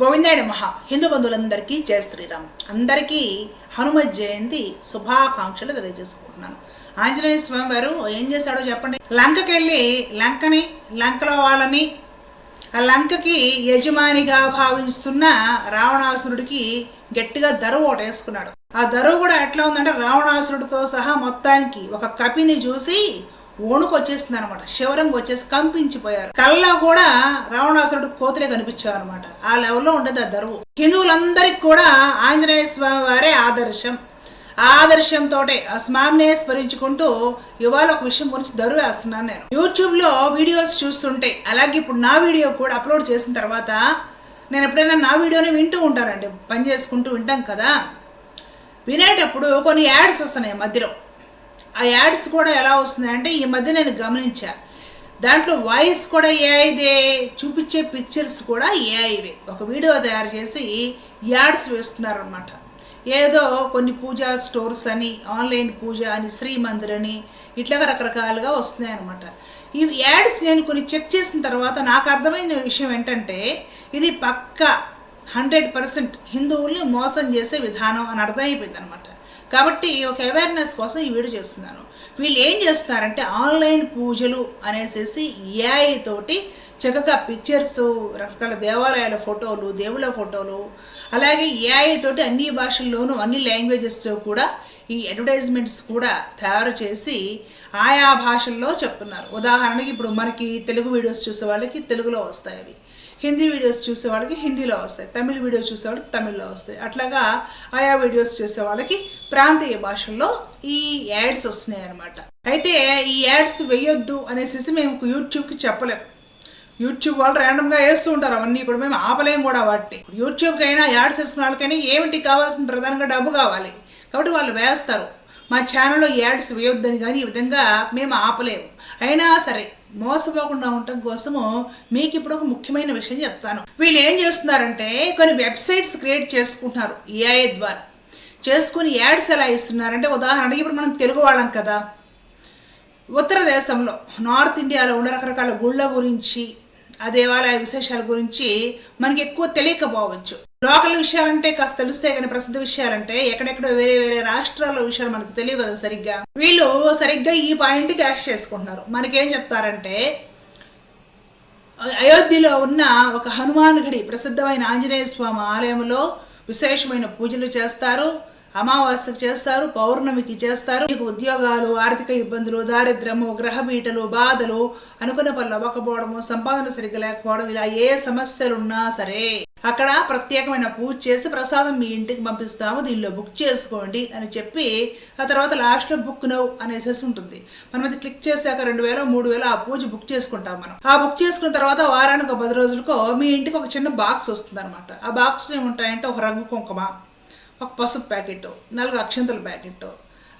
గోవిందాయ మహా హిందూ బంధువులందరికీ జయ శ్రీరామ్. అందరికీ హనుమ జయంతి శుభాకాంక్షలు తెలియజేసుకుంటున్నాను. ఆంజనేయ స్వామి వారు ఏం చేశాడో చెప్పండి. లంకకి వెళ్ళి లంకని లంకలో వాళ్ళని ఆ లంకకి యజమానిగా భావిస్తున్న రావణాసురుడికి గట్టిగా దరువు ఒకటి వేసుకున్నాడు. ఆ దరువు కూడా ఎట్లా ఉందంటే రావణాసురుడితో సహా మొత్తానికి ఒక కపిని చూసి వణుకు వచ్చేస్తుంది అనమాట శివరంగా వచ్చేసి కంపించిపోయారు. కళ్ళలో కూడా రావణాసురుడు కోతులే కనిపించారు అనమాట ఆ లెవెల్లో ఉండేది ఆ దరువు. హిందువులందరికీ కూడా ఆంజనేయ స్వామి వారే ఆదర్శం. ఆదర్శంతో ఆ స్వామినే స్మరించుకుంటూ ఇవాళ ఒక విషయం గురించి దరువు వేస్తున్నాను నేను. యూట్యూబ్లో వీడియోస్ చూస్తుంటే అలాగే ఇప్పుడు నా వీడియో కూడా అప్లోడ్ చేసిన తర్వాత నేను ఎప్పుడైనా నా వీడియోని వింటూ ఉంటానండి. పని చేసుకుంటూ వింటాం కదా. వినేటప్పుడు కొన్ని యాడ్స్ వస్తున్నాయి మధ్యలో. ఆ యాడ్స్ కూడా ఎలా వస్తున్నాయంటే ఈ మధ్య నేను గమనించా. దాంట్లో వాయిస్ కూడా ఏఐదే చూపించే పిక్చర్స్ కూడా ఏఐవే. ఒక వీడియో తయారు చేసి యాడ్స్ వేస్తున్నారు అనమాట ఏదో కొన్ని పూజా స్టోర్స్ అని ఆన్లైన్ పూజ అని శ్రీ మందిర్ అని ఇట్లాగా రకరకాలుగా వస్తున్నాయి అనమాట ఈ యాడ్స్ నేను కొన్ని చెక్ చేసిన తర్వాత నాకు అర్థమైన విషయం ఏంటంటే ఇది పక్క హండ్రెడ్ పర్సెంట్ హిందువుల్ని మోసం చేసే విధానం అని అర్థమైపోయింది అనమాట కాబట్టి ఒక అవేర్నెస్ కోసం ఈ వీడియో చేస్తున్నాను. వీళ్ళు ఏం చేస్తున్నారంటే ఆన్లైన్ పూజలు అనేసి ఏఐ తోటి చక్కగా పిక్చర్స్ రకరకాల దేవాలయాల ఫోటోలు దేవుళ్ళ ఫోటోలు అలాగే ఏఐ తోటి అన్ని భాషల్లోనూ అన్ని లాంగ్వేజెస్లో కూడా ఈ అడ్వర్టైజ్మెంట్స్ కూడా తయారు చేసి ఆయా భాషల్లో చెప్తున్నారు. ఉదాహరణకి ఇప్పుడు మనకి తెలుగు వీడియోస్ చూసే వాళ్ళకి తెలుగులో వస్తాయి అవి. హిందీ వీడియోస్ చూసేవాళ్ళకి హిందీలో వస్తాయి తమిళ వీడియోస్ చూసేవాళ్ళకి తమిళ్ళో వస్తాయి. అట్లాగా ఆయా వీడియోస్ చేసే వాళ్ళకి ప్రాంతీయ భాషల్లో ఈ యాడ్స్ వస్తున్నాయి అనమాట అయితే ఈ యాడ్స్ వేయొద్దు అనేసి మేము యూట్యూబ్కి చెప్పలేం. యూట్యూబ్ వాళ్ళు ర్యాండమ్గా వేస్తూ ఉంటారు అవన్నీ కూడా మేము ఆపలేం కూడా వాటిని. యూట్యూబ్కి అయినా యాడ్స్ వేసుకున్న వాళ్ళకైనా ఏమిటి కావాల్సిన ప్రధానంగా డబ్బు కావాలి. కాబట్టి వాళ్ళు వేస్తారు. మా ఛానల్లో యాడ్స్ వేయొద్దని కానీ ఈ విధంగా మేము ఆపలేము అయినా సరే మోసపోకుండా ఉండటం కోసము మీకు ఇప్పుడు ఒక ముఖ్యమైన విషయం చెప్తాను. వీళ్ళు ఏం చేస్తున్నారంటే కొన్ని వెబ్సైట్స్ క్రియేట్ చేసుకుంటున్నారు ఏఐ ద్వారా. చేసుకుని యాడ్స్ ఎలా ఇస్తున్నారంటే ఉదాహరణకి ఇప్పుడు మనం తెలుగు వాళ్ళం కదా. ఉత్తర దేశంలో నార్త్ ఇండియాలో ఉండే రకరకాల గుళ్ళ గురించి ఆ దేవాలయ విశేషాల గురించి మనకి ఎక్కువ తెలియకపోవచ్చు. లోకల్ విషయాలంటే కాస్త తెలుస్తే కానీ ప్రసిద్ధ విషయాలంటే ఎక్కడెక్కడో వేరే వేరే రాష్ట్రాల విషయాలు మనకు తెలియదు కదా సరిగ్గా. వీళ్ళు సరిగ్గా ఈ పాయింట్ క్యాష్ చేసుకుంటున్నారు. మనకేం చెప్తారంటే అయోధ్యలో ఉన్న ఒక హనుమాన్ గుడి ప్రసిద్ధమైన ఆంజనేయ స్వామి ఆలయంలో విశేషమైన పూజలు చేస్తారు అమావాస్యకు చేస్తారు పౌర్ణమికి చేస్తారు. మీకు ఉద్యోగాలు ఆర్థిక ఇబ్బందులు దారిద్ర్యము గ్రహపీటలు బాధలు అనుకున్న పనులు అవ్వకపోవడము సంపాదన సరిగ్గా లేకపోవడం ఇలా ఏ సమస్యలు ఉన్నా సరే. అక్కడ ప్రత్యేకమైన పూజ చేసి ప్రసాదం మీ ఇంటికి పంపిస్తాము దీనిలో బుక్ చేసుకోండి అని చెప్పి ఆ తర్వాత లాస్ట్లో బుక్ నవ్ అనేసి ఉంటుంది. మనం అది క్లిక్ చేశాక రెండు వేల మూడు వేల ఆ పూజ బుక్ చేసుకుంటాం మనం. ఆ బుక్ చేసుకున్న తర్వాత వారానికి ఒక పది రోజులకో మీ ఇంటికి ఒక చిన్న బాక్స్ వస్తుంది అనమాట ఆ బాక్స్లో ఏముంటాయంటే ఒక రంగు కుంకుమ ఒక పసుపు ప్యాకెట్ నాలుగు అక్షంతల ప్యాకెట్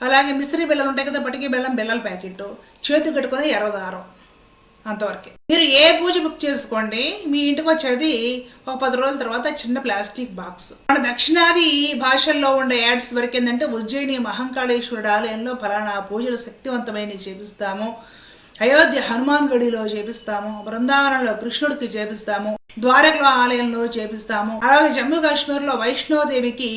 అలాగే మిస్త్రీ బిళ్ళలు ఉంటాయి కదా బటికి బెల్లం బెల్లల ప్యాకెట్ చేతి కట్టుకునే ఎర్రదారం. అంతవరకే. మీరు ఏ పూజ బుక్ చేసుకోండి మీ ఇంటికి వచ్చేది ఒక పది రోజుల తర్వాత చిన్న ప్లాస్టిక్ బాక్స్ మన దక్షిణాది భాషల్లో ఉండే యాడ్స్ వరకు ఏంటంటే ఉజ్జయిని మహంకాళేశ్వరుడు ఆలయంలో ఫలానా పూజలు శక్తివంతమైన చేపిస్తాము. అయోధ్య హనుమాన్ గడిలో చేపిస్తాము. బృందావనంలో కృష్ణుడికి చేపిస్తాము. ద్వారకలో ఆలయంలో చేపిస్తాము. అలాగే జమ్మూ కాశ్మీర్లో వైష్ణోదేవికి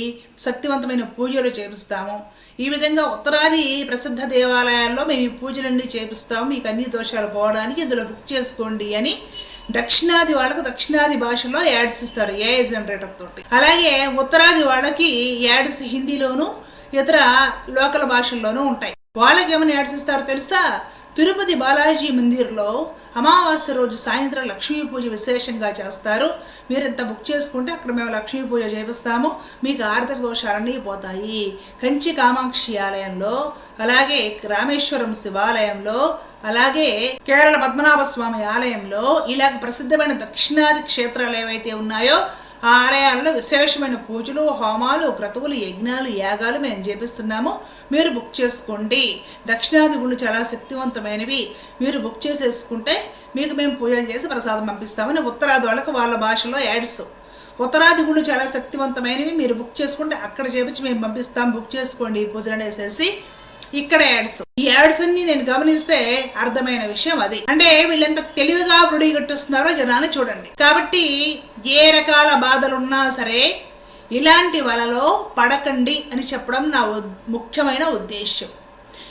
శక్తివంతమైన పూజలు చేపిస్తాము. ఈ విధంగా ఉత్తరాది ప్రసిద్ధ దేవాలయాల్లో మేము ఈ పూజలన్నీ చేపిస్తాము. మీకు అన్ని దోషాలు పోవడానికి ఇందులో బుక్ చేసుకోండి అని దక్షిణాది వాళ్ళకు దక్షిణాది భాషలో యాడ్స్ ఇస్తారు ఏఐ జనరేటర్ తోటి. అలాగే ఉత్తరాది వాళ్ళకి యాడ్స్ హిందీలోను ఇతర లోకల్ భాషల్లోనూ ఉంటాయి. వాళ్ళకి ఏమైనా యాడ్స్ ఇస్తారో తెలుసా? తిరుపతి బాలాజీ మందిర్లో అమావాస్య రోజు సాయంత్రం లక్ష్మీ పూజ విశేషంగా చేస్తారు. మీరు ఇంత బుక్ చేసుకుంటే అక్కడ మేము లక్ష్మీ పూజ చేపిస్తాము. మీకు ఆర్థిక దోషాలన్నీ పోతాయి. కంచి కామాక్షి ఆలయంలో అలాగే రామేశ్వరం శివాలయంలో అలాగే కేరళ పద్మనాభ స్వామి ఆలయంలో ఇలాగ ప్రసిద్ధమైన దక్షిణాది క్షేత్రాలు ఏవైతే ఉన్నాయో ఆ ఆలయాల్లో విశేషమైన పూజలు హోమాలు క్రతువులు యజ్ఞాలు యాగాలు మేము చేపిస్తున్నాము. మీరు బుక్ చేసుకోండి. దక్షిణాది గుళ్ళు చాలా శక్తివంతమైనవి. మీరు బుక్ చేసేసుకుంటే మీకు మేము పూజలు చేసి ప్రసాదం పంపిస్తామని ఉత్తరాది వాళ్ళకు వాళ్ళ భాషలో యాడ్స్ ఉత్తరాది గుళ్ళు చాలా శక్తివంతమైనవి. మీరు బుక్ చేసుకుంటే అక్కడ చేపించి మేము పంపిస్తాం. బుక్ చేసుకోండి. పూజలు అనేసేసి ఇక్కడ యాడ్స్ ఈ యాడ్స్ అన్ని నేను గమనిస్తే అర్థమైన విషయం అది. అంటే వీళ్ళెంత తెలివిగా బుడి జనాన్ని జనాలు చూడండి. కాబట్టి ఏ రకాల బాధలున్నా సరే ఇలాంటి వలలో పడకండి అని చెప్పడం నా ముఖ్యమైన ఉద్దేశ్యం.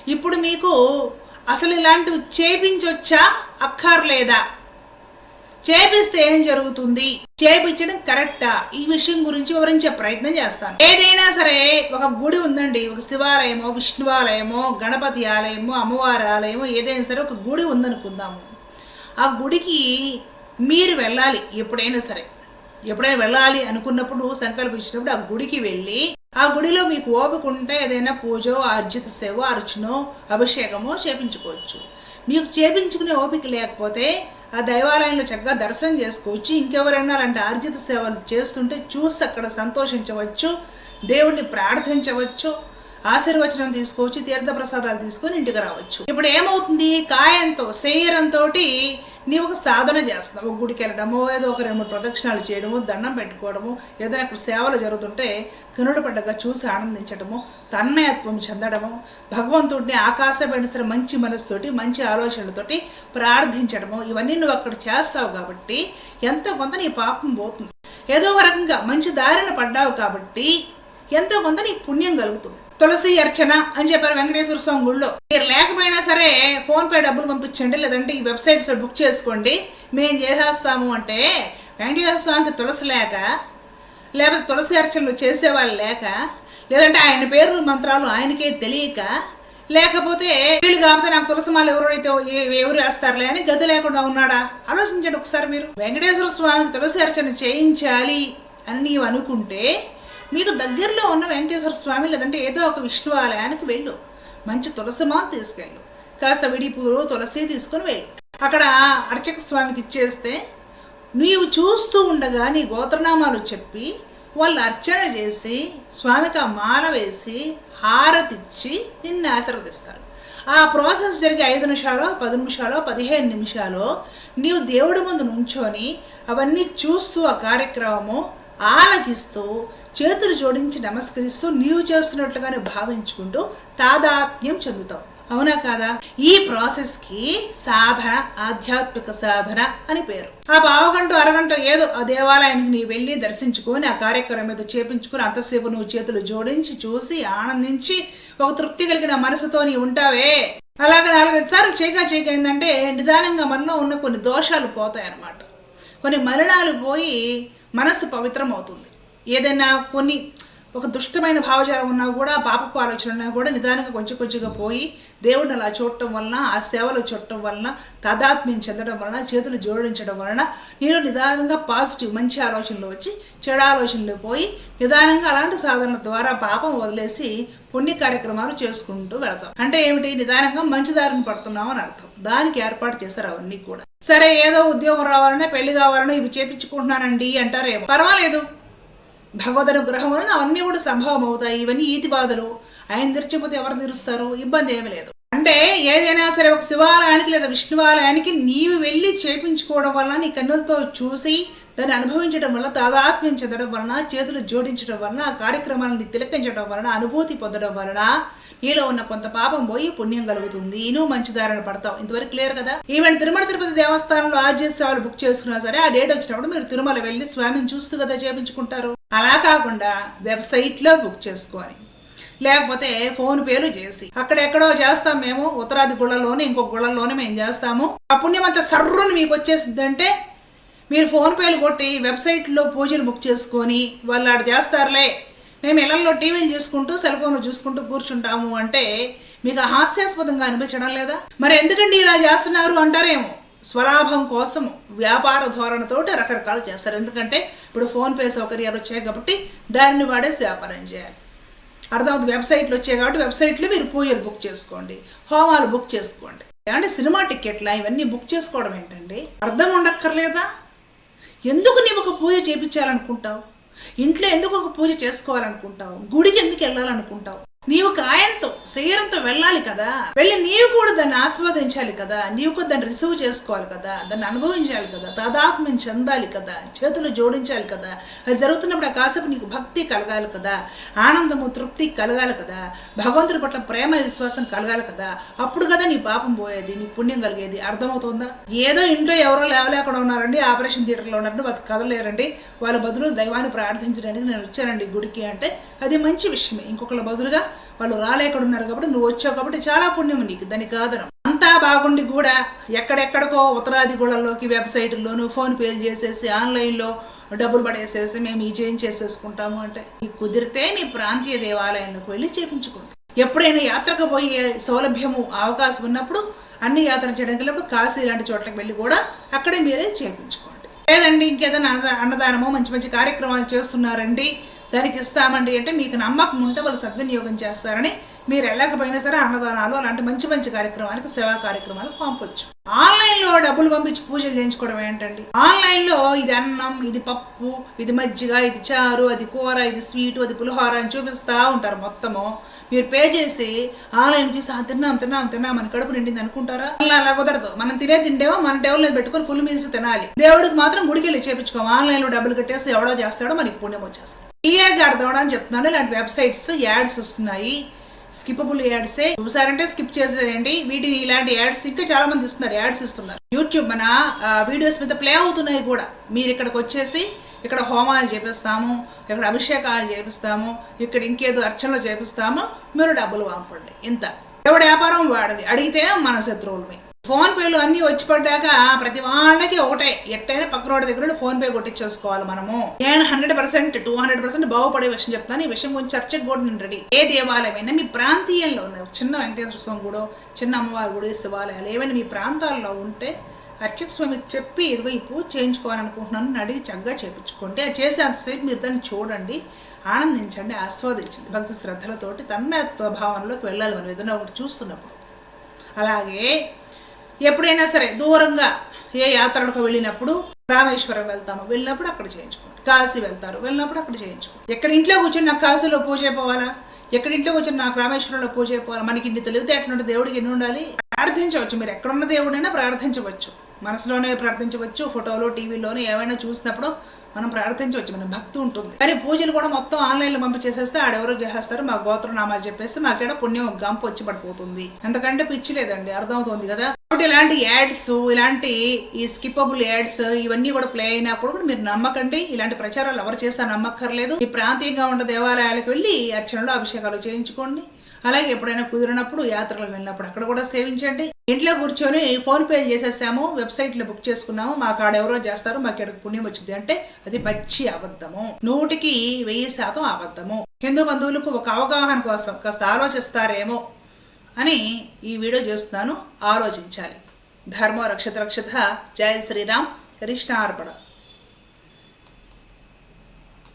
ఇప్పుడు మీకు అసలు ఇలాంటివి చేపించొచ్చా? అక్కర్లేదా? చేపిస్తే ఏం జరుగుతుంది? చేపించడం కరెక్టా? ఈ విషయం గురించి వివరించే ప్రయత్నం చేస్తాను. ఏదైనా సరే ఒక గుడి ఉందండి. ఒక శివాలయమో విష్ణువాలయమో గణపతి ఆలయమో అమ్మవారి ఆలయమో ఏదైనా సరే ఒక గుడి ఉందనుకుందాము. ఆ గుడికి మీరు వెళ్ళాలి ఎప్పుడైనా సరే. ఎప్పుడైనా వెళ్ళాలి అనుకున్నప్పుడు సంకల్పించినప్పుడు ఆ గుడికి వెళ్ళి ఆ గుడిలో మీకు ఓపిక ఉంటే ఏదైనా పూజో అర్జిత సేవ అర్చనో అభిషేకమో చేపించుకోవచ్చు. మీకు చేపించుకునే ఓపిక లేకపోతే ఆ దైవాలయంలో చక్కగా దర్శనం చేసుకోవచ్చు. ఇంకెవరైనా అలాంటి ఆర్జిత సేవలు చేస్తుంటే చూసి అక్కడ సంతోషించవచ్చు దేవుణ్ణి ప్రార్థించవచ్చు ఆశీర్వచనం తీసుకోవచ్చు తీర్థ ప్రసాదాలు తీసుకొని ఇంటికి రావచ్చు. ఇప్పుడు ఏమవుతుంది? కాయంతో శరీరంతో నీవు ఒక సాధన చేస్తున్నావు ఒక గుడికి వెళ్ళడమో ఏదో ఒక రెండు మూడు ప్రదక్షిణాలు చేయడము దండం పెట్టుకోవడము ఏదైనా అక్కడ సేవలు జరుగుతుంటే కనుడు పడ్డగా చూసి ఆనందించడము తన్మయత్వం చెందడము భగవంతుడిని ఆకాశమైన మంచి మనసుతోటి మంచి ఆలోచనలతోటి ప్రార్థించడము ఇవన్నీ నువ్వు అక్కడ చేస్తావు కాబట్టి ఎంతో కొంత నీ పాపం పోతుంది. ఏదో ఒక రకంగా మంచి దారిన పడ్డావు కాబట్టి ఎంతో కొంత నీకు పుణ్యం కలుగుతుంది. తులసి అర్చన అని చెప్పారు వెంకటేశ్వర స్వామి గుళ్ళో. మీరు లేకపోయినా సరే ఫోన్ పే డబ్బులు పంపించండి లేదంటే ఈ వెబ్సైట్స్ బుక్ చేసుకోండి. మేము చేసేస్తాము అంటే వెంకటేశ్వర స్వామికి తులసి లేక లేకపోతే తులసి అర్చనలు చేసేవాళ్ళు లేక లేదంటే ఆయన పేరు మంత్రాలు ఆయనకే తెలియక లేకపోతే వీళ్ళు కాకపోతే నాకు తులసిమాలు ఎవరైతే ఎవరు వేస్తారులే అని గతి లేకుండా ఉన్నాడా? ఆలోచించండి ఒకసారి మీరు. వెంకటేశ్వర స్వామికి తులసి అర్చన చేయించాలి అని నీవు అనుకుంటే మీకు దగ్గరలో ఉన్న వెంకటేశ్వర స్వామి లేదంటే ఏదో ఒక విష్ణు ఆలయానికి వెళ్ళు. మంచి తులసిమాల తీసుకెళ్ళు. కాస్త విడిపూరు తులసి తీసుకొని వెళ్ళు. అక్కడ అర్చక స్వామికి ఇచ్చేస్తే నీవు చూస్తూ ఉండగా నీ గోత్రనామాలు చెప్పి వాళ్ళు అర్చన చేసి స్వామికి ఆ మాల వేసి హారతిచ్చి నిన్ను ఆశీర్వదిస్తారు. ఆ ప్రాసెస్ జరిగే ఐదు నిమిషాలో పది నిమిషాలో పదిహేను నిమిషాలు నీవు దేవుడి ముందు నుంచొని అవన్నీ చూస్తూ ఆ కార్యక్రమము ఆలకిస్తూ చేతులు జోడించి నమస్కరిస్తూ నీవు చేస్తున్నట్లుగానే భావించుకుంటూ తాదాత్మ్యం చెందుతావు. అవునా కాదా? ఈ ప్రాసెస్కి సాధన ఆధ్యాత్మిక సాధన అని పేరు. ఆ పావగంట అరగంట ఏదో ఆ దేవాలయానికి నీ వెళ్ళి దర్శించుకొని ఆ కార్యక్రమం మీద చేపించుకొని అంతసేపు నువ్వు చేతులు జోడించి చూసి ఆనందించి ఒక తృప్తి కలిగిన మనసుతో నీ ఉంటావే. అలాగే నాలుగైదు సార్లు చేయగా చేయగా ఏంటంటే నిదానంగా మనలో ఉన్న కొన్ని దోషాలు పోతాయి అన్నమాట కొన్ని మరణాలు పోయి మనసు పవిత్రం అవుతుంది ఏదైనా కొన్ని ఒక దుష్టమైన భావజాలం ఉన్నా కూడా పాపపు ఆలోచన ఉన్నా కూడా నిదానంగా కొంచెం కొంచెంగా పోయి దేవుడిని అలా చూడటం వలన ఆ సేవలు చూడటం వలన తాదాత్మ్యం చెందడం వలన చేతులు జోడించడం వలన నేను నిదానంగా పాజిటివ్ మంచి ఆలోచనలు వచ్చి చెడు ఆలోచనలు పోయి నిదానంగా అలాంటి సాధనల ద్వారా పాపం వదిలేసి పుణ్య కార్యక్రమాలు చేసుకుంటూ వెళతాం. అంటే ఏమిటి? నిదానంగా మంచి దారిని పడుతున్నాం అని అర్థం. దానికి ఏర్పాటు చేశారు అవన్నీ కూడా. సరే ఏదో ఉద్యోగం రావాలన్నా పెళ్ళి కావాలన్నా ఇవి చేపించుకుంటున్నానండి అంటారేమో. పర్వాలేదు. భగవదను అనుగ్రహం వలన అవన్నీ కూడా సంభవం అవుతాయి ఇవన్నీ ఈతి బాధలు. ఆయన తెరిచిపోతే ఎవరు తీరుస్తారు? ఇబ్బంది ఏమీ లేదు. అంటే ఏదైనా సరే ఒక శివాలయానికి లేదా విష్ణువాలయానికి నీవు వెళ్ళి చేపించుకోవడం వలన నీ కన్నులతో చూసి దాన్ని అనుభవించడం వల్ల తాదాత్మ్యం చెందడం వలన చేతులు జోడించడం వలన ఆ కార్యక్రమాలను తిలకించడం వలన అనుభూతి పొందడం వలన నీలో ఉన్న కొంత పాపం పోయి పుణ్యం కలుగుతుంది. నువ్వు మంచి దారిన పడతావు. ఇంతవరకు క్లియర్ కదా? ఈవెన్ తిరుమల తిరుపతి దేవస్థానంలో ఆర్జీ సేవలు బుక్ చేసుకున్నా సరే ఆ డేట్ వచ్చినప్పుడు మీరు తిరుమల వెళ్ళి స్వామిని చూస్తూ కదా చేపించుకుంటారు. అలా కాకుండా వెబ్సైట్లో బుక్ చేసుకొని లేకపోతే ఫోన్ పేలు చేసి అక్కడెక్కడో చేస్తాం మేము ఉత్తరాది గుళ్ళలోనే ఇంకొక గుళ్ళలోనే మేము చేస్తాము. ఆ పుణ్యం అంతా సర్రుని మీకు వచ్చేసిందంటే మీరు ఫోన్ పేలు కొట్టి వెబ్సైట్లో పూజలు బుక్ చేసుకొని వాళ్ళు ఆడ చేస్తారులే మేము ఇళ్ళలో టీవీలు చూసుకుంటూ సెల్ ఫోన్లు చూసుకుంటూ కూర్చుంటాము అంటే మీకు హాస్యాస్పదంగా అనిపించడం లేదా? మరి ఎందుకండి ఇలా చేస్తున్నారు అంటారేమో? స్వలాభం కోసం వ్యాపార ధోరణితోటి రకరకాలు చేస్తారు. ఎందుకంటే ఇప్పుడు ఫోన్పే సౌకర్యాలు వచ్చాయి కాబట్టి దాన్ని వాడేసి వ్యాపారం చేయాలి. అర్థమవుతుంది? వెబ్సైట్లు వచ్చాయి కాబట్టి వెబ్సైట్లో మీరు పూజలు బుక్ చేసుకోండి హోమాలు బుక్ చేసుకోండి. అంటే సినిమా టికెట్లా ఇవన్నీ బుక్ చేసుకోవడం ఏంటండి? అర్థం ఉండక్కర్లేదా? ఎందుకు నీవు ఒక పూజ చేపించాలనుకుంటావు? ఇంట్లో ఎందుకు ఒక పూజ చేసుకోవాలనుకుంటావు? గుడికి ఎందుకు వెళ్ళాలనుకుంటావు? నీవు కాయంతో శరీరంతో వెళ్ళాలి కదా. వెళ్ళి నీవు కూడా దాన్ని ఆస్వాదించాలి కదా. నీవు కూడా దాన్ని రిసీవ్ చేసుకోవాలి కదా. దాన్ని అనుభవించాలి కదా. తాదాత్మ్యం చెందాలి కదా. చేతులు జోడించాలి కదా. అది జరుగుతున్నప్పుడు ఆ కాసేపు నీకు భక్తి కలగాలి కదా. ఆనందము తృప్తి కలగాలి కదా. భగవంతుడి పట్ల ప్రేమ విశ్వాసం కలగాలి కదా. అప్పుడు కదా నీ పాపం పోయేది నీ పుణ్యం కలిగేది. అర్థమవుతుందా? ఏదో ఇంట్లో ఎవరో లేవలేకుండా ఉన్నారండి ఆపరేషన్ థియేటర్లో ఉన్నారండి వాళ్ళు కదలేరండి. వాళ్ళ బదులు దైవాన్ని ప్రార్థించడానికి నేను వచ్చానండి గుడికి అంటే అది మంచి విషయమే. ఇంకొకళ్ళ బదులుగా వాళ్ళు రాలేకడున్నారు ఉన్నారు కాబట్టి నువ్వు వచ్చావు కాబట్టి చాలా పుణ్యం నీకు దానికి ఆధారం. అంతా బాగుండి కూడా ఎక్కడెక్కడికో ఉత్తరాది గుళ్ళలోకి వెబ్సైట్లోను ఫోన్ పేలు చేసేసి ఆన్లైన్లో డబ్బులు పడేసేసి మేము ఈ చేంజ్ చేసేసుకుంటాము అంటే నీకు కుదిరితే నీ ప్రాంతీయ దేవాలయంలోకి వెళ్ళి చేపించుకోండి. ఎప్పుడైనా యాత్రకు పోయే సౌలభ్యము అవకాశం ఉన్నప్పుడు అన్ని యాత్ర చేయడానికి వెళ్ళినప్పుడు కాశీ ఇలాంటి చోట్లకి వెళ్ళి కూడా అక్కడే మీరే చేపించుకోండి. లేదండి ఇంకేదైనా అన్నదానము అన్నదానమో మంచి మంచి కార్యక్రమాలు చేస్తున్నారండి. దానికి ఇస్తామండి అంటే మీకు నమ్మకం ఉంటే వాళ్ళు సద్వినియోగం చేస్తారని మీరు వెళ్ళకపోయినా సరే అన్నదానాలు అలాంటి మంచి మంచి కార్యక్రమాలకు సేవా కార్యక్రమాలకు పంపొచ్చు. ఆన్లైన్లో డబ్బులు పంపించి పూజలు చేయించుకోవడం ఏంటండి? ఆన్లైన్లో ఇది అన్నం ఇది పప్పు ఇది మజ్జిగ ఇది చారు అది కూర ఇది స్వీటు అది పులిహోర అని చూపిస్తా ఉంటారు మొత్తము. మీరు పే చేసి ఆన్లైన్ చూసి "ఆ, తిన్నాం తిన్నాం తిన్నాం మన కడుపు నిండింది అనుకుంటారా? అలా అలా కుదరదు. మనం తినే తింటేమో? మన టేబుల్ మీద పెట్టుకొని ఫుల్ మీల్స్ తినాలి. దేవుడికి మాత్రం గుడికి వెళ్ళి చేపించుకోము. ఆన్లైన్లో డబ్బులు కట్టేసి ఎవడో చేస్తాడో మనకి పుణ్యం వచ్చేస్తుంది. క్లియర్గా అర్థం అవడానికి చెప్తున్నాను. ఇలాంటి వెబ్సైట్స్ యాడ్స్ వస్తున్నాయి. స్కిపబుల్ యాడ్సే చూసారంటే స్కిప్ చేసేయండి. వీటిని ఇలాంటి యాడ్స్ ఇంకా చాలా మంది ఇస్తున్నారు. యాడ్స్ ఇస్తున్నారు. యూట్యూబ్ మన వీడియోస్ మీద ప్లే అవుతున్నాయి కూడా. మీరు ఇక్కడికి వచ్చేసి ఇక్కడ హోమాలు చేపిస్తాము ఇక్కడ అభిషేకాలు చేపిస్తాము ఇక్కడ ఇంకేదో అర్చనలు చేపిస్తాము మీరు డబ్బులు పంపండి. ఇంత. ఎవడు వ్యాపారం వాడది? అడిగితేనే మన శత్రువులమే ఫోన్ పేలు అన్ని వచ్చి పడ్డాక ప్రతి వాళ్ళకి ఒకటే. ఎట్టైనా పక్క రోడ్డు దగ్గర ఫోన్పే ఫోన్ పే కొట్టించేసుకోవాలి మనము. నేను hundred percent two hundred percent బాగుపడే విషయం చెప్తాను. ఈ విషయం కొంచెం చర్చకు కూడా నేను రెడీ. ఏ దేవాలయమైనా మీ ప్రాంతీయంలో ఉన్న చిన్న వెంకటేశ్వర స్వామి గుడో చిన్న అమ్మవారి గుడి శివాలయాలు ఏమైనా మీ ప్రాంతాల్లో ఉంటే అర్చక స్వామికి చెప్పి ఇదిగో ఈ పూజ చేయించుకోవాలనుకుంటున్నాను అని అడిగి చక్కగా చేయించుకోండి అది చేసేంతసేపు మీరు దాన్ని చూడండి ఆనందించండి ఆస్వాదించండి. భక్తి శ్రద్ధలతోటి తన్మయత్వ భావనలోకి వెళ్ళాలి మనం ఏదైనా ఒకటి చూస్తున్నప్పుడు. అలాగే ఎప్పుడైనా సరే దూరంగా ఏ యాత్రలకు వెళ్ళినప్పుడు రామేశ్వరం వెళ్తాము వెళ్ళినప్పుడు అక్కడ చేయించుకోండి. కాశీ వెళ్తారు వెళ్ళినప్పుడు అక్కడ చేయించుకోండి. ఎక్కడ ఇంట్లో కూర్చొని నాకు కాశీలో పూజ అయిపోవాలా? ఎక్కడ ఇంట్లో కూర్చొని నాకు రామేశ్వరంలో పూజ అయిపోవాలా? మనకి ఇన్ని తెలివితే ఎట్లుంటే దేవుడికి ఎన్ని ఉండాలి? ప్రార్థించవచ్చు. మీరు ఎక్కడున్న దేవుడైనా ప్రార్థించవచ్చు. మనసులోనే ప్రార్థించవచ్చు ఫోటోలో టీవీలోనే ఏమైనా చూసినప్పుడు మనం ప్రార్థించవచ్చు మన భక్తి ఉంటుంది. కానీ పూజలు కూడా మొత్తం ఆన్లైన్లో పంపించేసేస్తే ఆడెవరో చేసేస్తారు మా గోత్రనామాలు చెప్పేసి మాకేడ పుణ్యం గంప వచ్చి పడిపోతుంది. ఎంతకంటే పిచ్చి లేదండి అర్థమవుతుంది కదా? కాబట్టి ఇలాంటి యాడ్స్ ఇలాంటి ఈ స్కిప్పబుల్ యాడ్స్ ఇవన్నీ కూడా ప్లే అయినప్పుడు కూడా మీరు నమ్మకండి ఇలాంటి ప్రచారాలు ఎవరు చేస్తా నమ్మక్కర్లేదు. ఈ ప్రాంతీయంగా ఉన్న దేవాలయాలకు వెళ్ళి అర్చనలు అభిషేకాలు చేయించుకోండి. అలాగే ఎప్పుడైనా కుదిరినప్పుడు యాత్రలకు వెళ్ళినప్పుడు అక్కడ కూడా సేవించండి. ఇంట్లో కూర్చొని ఫోన్ పే చేసేసాము వెబ్సైట్లో బుక్ చేసుకున్నాము మాకు ఆడెవరో చేస్తారు మాకు ఎక్కడికి పుణ్యం వచ్చింది. అంటే అది పచ్చి అబద్ధము. నూటికి వెయ్యి శాతం అబద్ధము. హిందూ బంధువులకు ఒక అవగాహన కోసం కాస్త ఆలోచిస్తారేమో అని ఈ వీడియో చేస్తున్నాను. ఆలోచించాలి. ధర్మ రక్షత రక్షత. జయ శ్రీరామ్. కృష్ణార్పణ